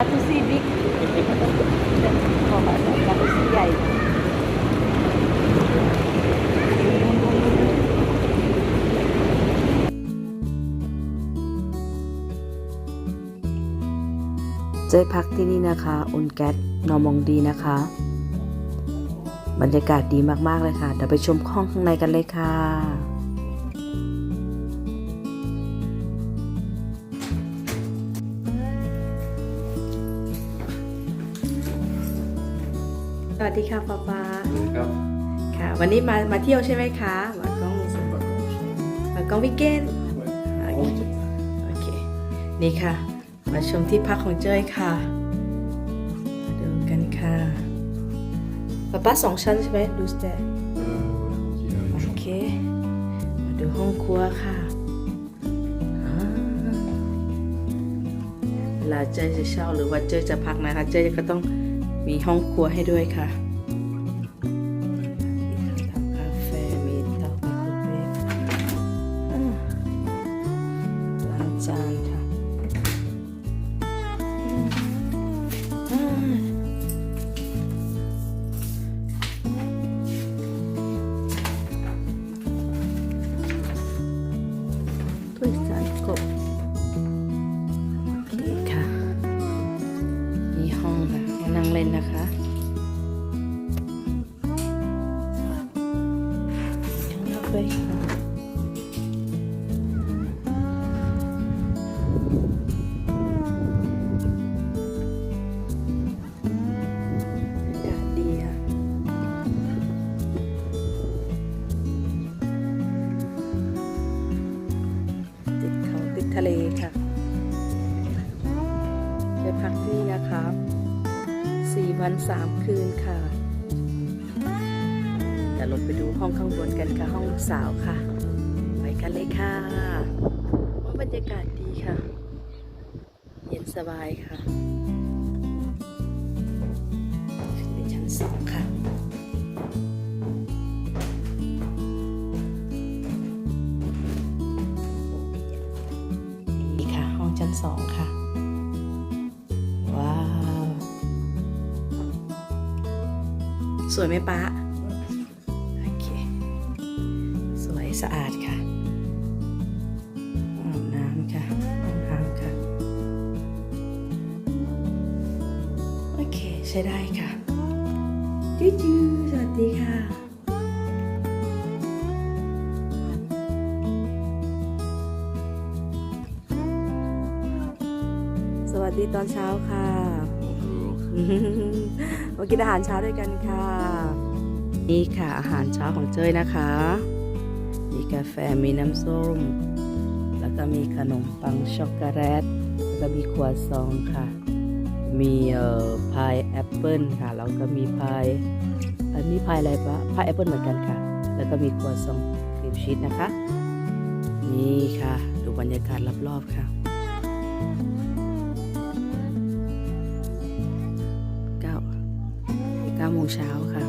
to see big บอกว่าจะไป see ใหญ่เจ้พักที่นี่นะคะอุนแก๊สนอมองดีนะคะ บรรยากาศดีมาก ๆ เลยค่ะ เดี๋ยวไปชมห้องข้างในกันเลยค่ะ สวัสดีค่ะป๊าป๊าครับค่ะ วันนี้มามาเที่ยวใช่ไหมคะมากล้องมากล้องวิกเกนโอเคโอเคนี่ค่ะ มาชมที่พักของเจ้ยค่ะมาดูกันค่ะป๊าป๊าสองชั้นใช่ไหมดูสเตย์โอเคมาดูห้องครัวค่ะอ่าเวลาเจ้ยจะเช่าหรือว่าเจ้ยจะพักนะคะเจ้ยก็ต้อง มีห้องครัวให้ด้วยค่ะมีทำ ด้วยค่ะอากาศดีค่ะติดเขาติดทะเลค่ะจะพักที่นะคะสี่วันสามคืนค่ะ เดี๋ยวลงไปดูห้องข้างบนกันค่ะ ห้องลูกสาวค่ะ ไปกันเลยค่ะว่าบรรยากาศดีค่ะ เย็นสบายค่ะขึ้นไปชั้นสองค่ะนี่ค่ะ ห้องชั้นสองค่ะ ว้าว สวยไหมป๊า ใช้ได้ค่ะจูจูสวัสดีค่ะสวัสดีตอนเช้าค่ะ มากินอาหารเช้าด้วยกันค่ะ นี่ค่ะอาหารเช้าของเจ้ยนะคะ มีกาแฟ มีน้ำส้ม แล้วก็มีขนมปังช็อกโกแลต แล้วก็มีครัวซองค่ะ มีเอ่อพายแอปเปิลค่ะ แล้วก็มีพายอันนี้พายอะไรปะพายแอปเปิลเหมือนกันค่ะ แล้วก็มีครัวซองครีมชีสนะคะ นี่ค่ะ ดูบรรยากาศรอบๆค่ะเก้าเก้าโมงเช้าค่ะ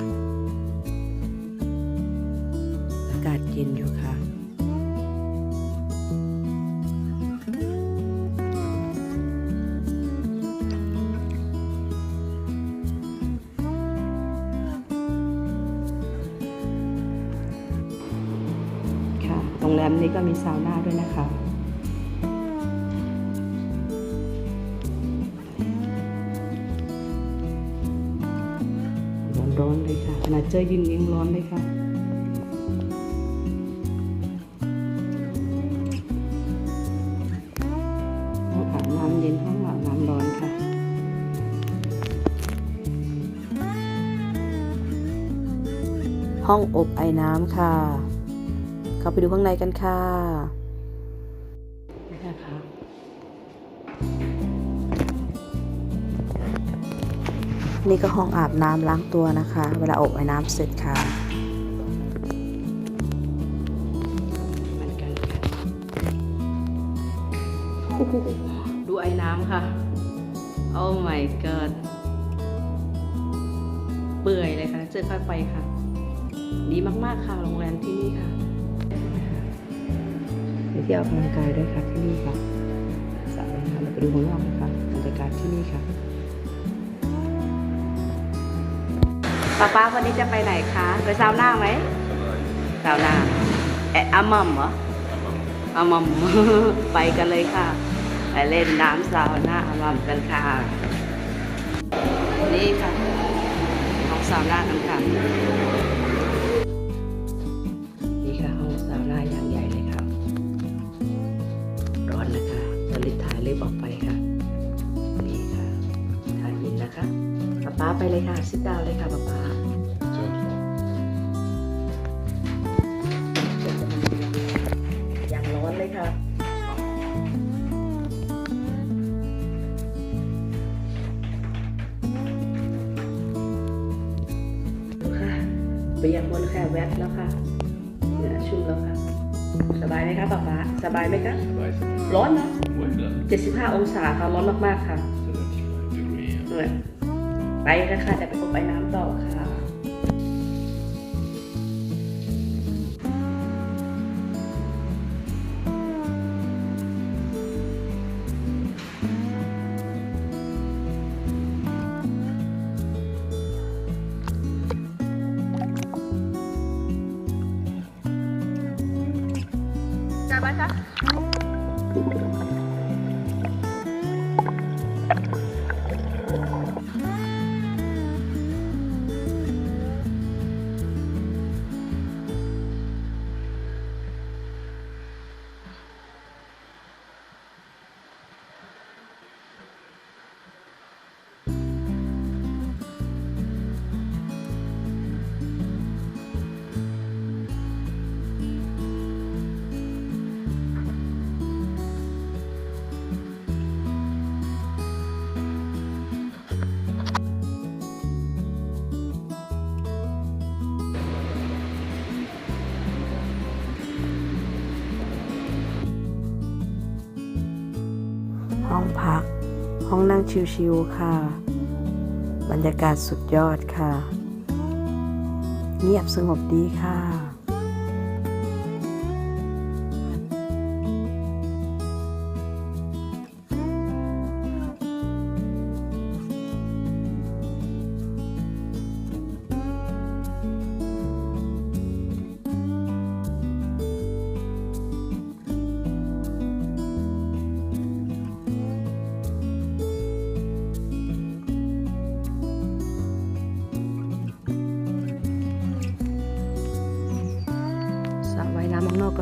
อากาศเย็นอยู่ค่ะ รงแรมนี้ก็มีซาวน่าด้วยนะคะ ร้อนๆเลยค่ะขนาดเจอยินยังร้อนเลยค่ะห้องอาบน้ำเย็นห้องอาบน้ำร้อนค่ะห้องอบไอ้น้ำค่ะ เข้าไปดูข้างในกันค่ะนี่นะคะนี่ก็ห้องอาบน้ำล้างตัวนะคะ เวลาอบไอ้น้ำเสร็จค่ะเหมือนกันค่ะโอ้โหดูไอ้น้ำค่ะ โอ้ my god เปื่อยเลยค่ะเจอค่อยไปค่ะ ดีมากๆค่ะ โรงแรมที่นี่ค่ะไปเที่ออกกำลังกายด้วยค่ะที่นี่ค่ะสระว่ายน้ำแล้วก็ดูข้างนอกนะคะบรรยากาศที่นี่ค่ะป้าป้าวันนี้จะไปไหนคะไปซาวน่าไหมซาวน่าเอะอามัมเหรออามัมไปกันเลยค่ะไปเล่นน้ำซาวน่าอามัมกันค่ะ นี่ค่ะ ของซาวน่ากันค่ะ ออกไปค่ะ นี่ค่ะถ่ายยินนะคะป๊าป๊าไปเลยค่ะซิดดาวเลยค่ะป๊าป๊าอย่างร้อนเลยค่ะดูค่ะเปียกบนแค่แวบแล้วค่ะเหงื่อชุ่มแล้วค่ะ สบายไหมคะป๊าป๊าสบายไหมคะร้อนเนอะ75องศาค่ะ ร้อนมากๆค่ะเหนื่อยไปนะคะเดี๋ยวไปอบไปน้ำต่อค่ะ พัก ห้องนั่งชิวๆค่ะ บรรยากาศสุดยอดค่ะ เงียบสงบดีค่ะ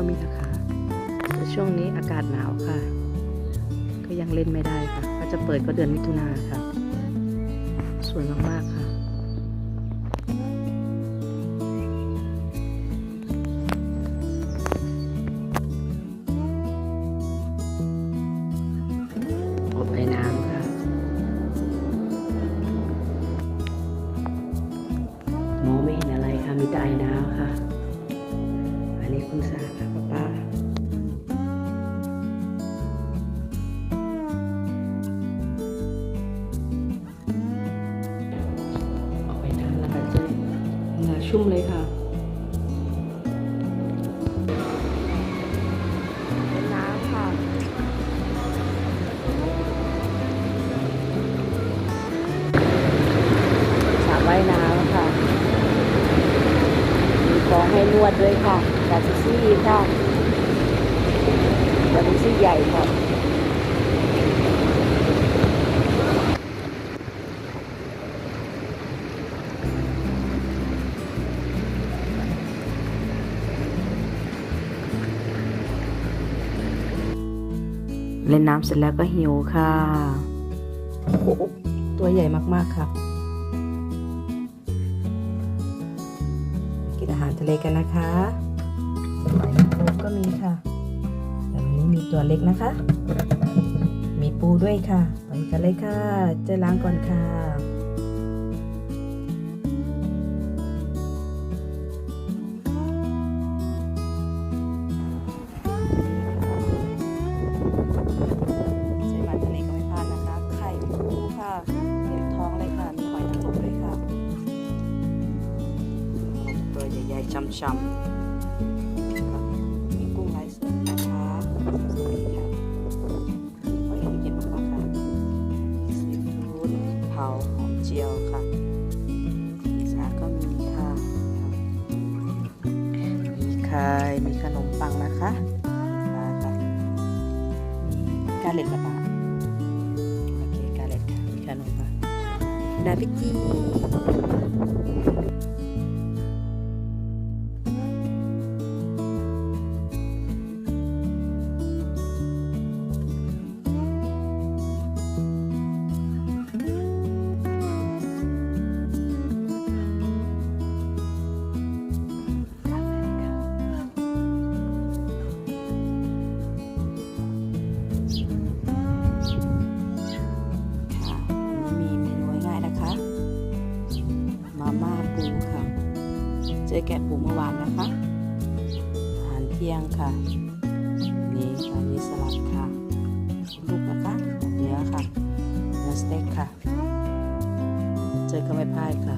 ก็มีนะคะแต่ช่วงนี้อากาศหนาวค่ะ ก็ยังเล่นไม่ได้ค่ะ ก็จะเปิดก็เดือนมิถุนาค่ะ สวยมากๆ ชุ่มเลยค่ะน้ำค่ะสระว่ายน้ำค่ะมีฟองให้นวดด้วยค่ะจากุซี่ค่ะจากุซี่ใหญ่ค่ะ เล่นน้ำเสร็จแล้วก็หิวค่ะโอ้โหตัวใหญ่มากๆครับ กินอาหารทะเลกันนะคะหอยนางรมก็มีค่ะ แต่วันนี้มีตัวเล็กนะคะ มีปูด้วยค่ะไปกันเลยค่ะ เจะล้างก่อนค่ะ ฉ่มีกุ้งลายเสือนะคะสวัสดีค่ะวันนเย็นมากค่ะซีฟู้ดเผาหอมเจียวค่ะสาก็มีค่ะมีไข่มีขนมปังนะคะมาค่ะมีกาเล็ตกระปะโอเคกาเล็ตค่ะมีขนมปังนาบิจี เจอแกะปูเมื่อวานนะคะ อาหารเที่ยงค่ะ นี่ค่ะมีสลัดค่ะลูกนะคะเนื้อค่ะเนื้อสเต็กค่ะ เจอก็ไม่พลาดค่ะ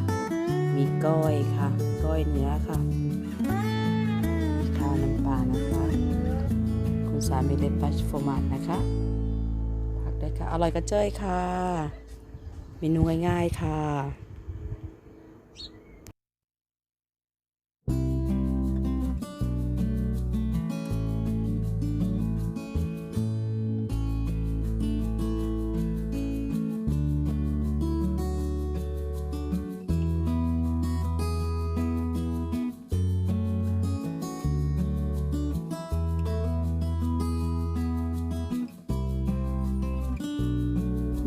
มีก้อยค่ะ ก้อยเนื้อค่ะมีข้าวน้ำปลานะคะ คุณสามีเลปัชโฟมาตนะคะผักได้ค่ะ อร่อยกระเจยค่ะ เมนูง่ายๆค่ะ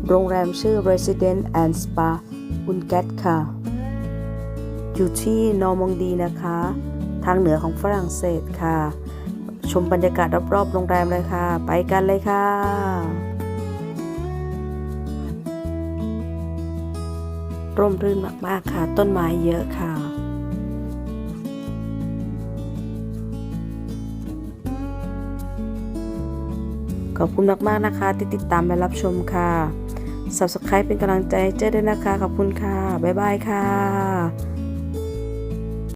โรงแรมชื่อ Resident and Spa อุนแกตค่ะ อยู่ที่นอร์มองดีนะคะ ทางเหนือของฝรั่งเศสค่ะ ชมบรรยากาศรอบๆโรงแรมเลยค่ะ ไปกันเลยค่ะร่มรื่นมาก ๆ ค่ะ ต้นไม้เยอะค่ะ ขอบคุณมาก ๆ นะคะ ที่ติดตามและรับชมค่ะ Subscribe เป็นกำลังใจเจ้ด้วยนะคะ ขอบคุณค่ะ บ๊ายบายค่ะ